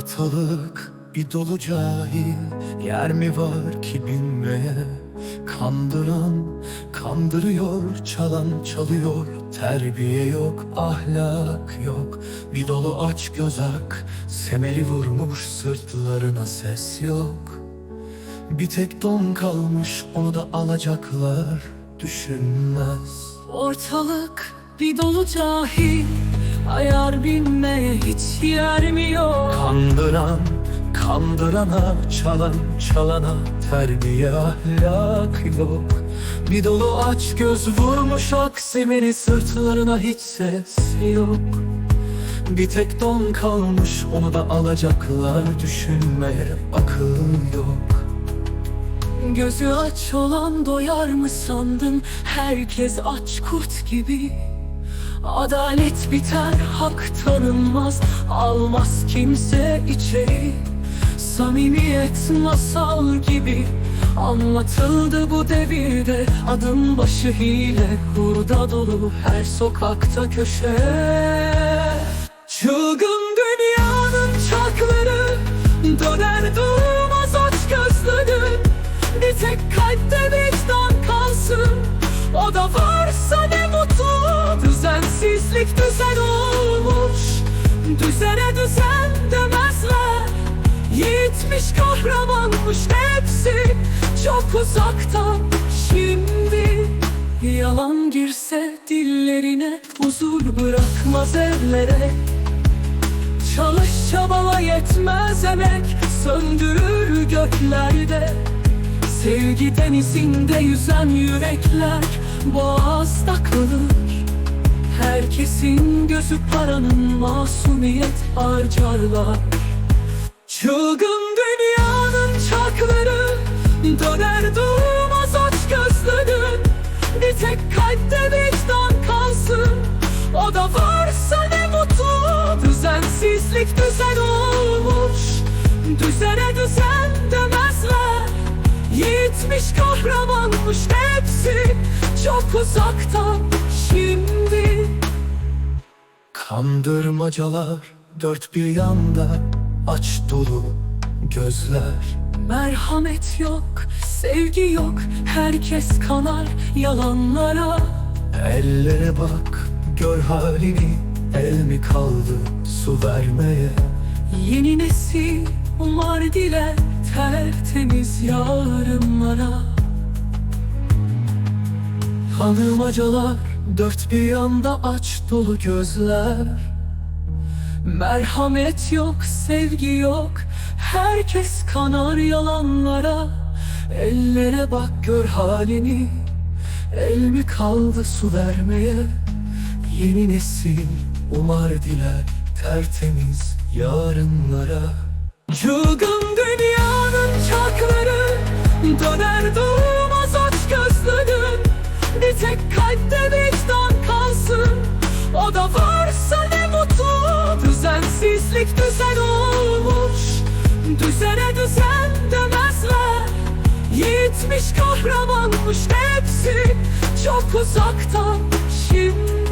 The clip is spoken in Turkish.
Ortalık bir dolu cahil. Yer mi var ki bilmeye? Kandıran kandırıyor Çalan çalıyor. Terbiye yok ahlak yok. Bir dolu aç gözak Semeri vurmuş sırtlarına ses yok. Bir tek don kalmış onu da alacaklar. Düşünmez. Ortalık bir dolu cahil Ayar bilmeye hiç yer mi yok. Kandıran, kandırana, çalan, çalana Terbiye ahlak yok. Bir dolu aç göz vurmuş aksimini Sırtlarına hiç ses yok. Bir tek don kalmış onu da alacaklar Düşünmeye akıl yok. Gözü aç olan doyar mı sandın? Herkes aç kurt gibi Adalet biter hak tanınmaz Almaz kimse içeri. Samimiyet masal gibi Anlatıldı bu devirde. Adım başı hile Hurda dolu her sokakta köşe. Çılgın dünyanın çarkları Döner durmaz aç gözleri. Bir tek kalpte vicdan kalsın O da varsa Düzene düzen demezler. Yiğitmiş kahramanmış hepsi. Çok uzakta. Şimdi Yalan girse dillerine Huzur bırakmaz ellere. Çalış çabala yetmez emek. Söndürür göklerde. Sevgi denizinde yüzen yürekler. Boğazda kalır Herkesin gözü paranın masumiyet harcarlar. Çılgın dünyanın çarkları Döner durmaz aç gözlerin Bir tek kalpte vicdan kalsın O da varsa ne mutlu. Düzensizlik düzen olmuş Düzene düzen demezler. Yiğitmiş kahramanmış hepsi Çok uzakta. şimdi Kandırmacalar dört bir yanda Aç dolu gözler. Merhamet yok, sevgi yok Herkes kanar yalanlara. Ellere bak gör halini El mi kaldı su vermeye? Yeni nesil umar diler tertemiz yarınlara. Hanımacalar dört bir yanda aç dolu gözler. Merhamet yok, sevgi yok. Herkes kanar yalanlara. Ellere bak gör halini. El mi kaldı su vermeye? Yeni nesil umar diler Tertemiz yarınlara. Çılgın dünyanın çarkları Döner durmaz Düzene düzen demezler. Yiğitmiş kahramanmış hepsi. Çok uzakta şimdi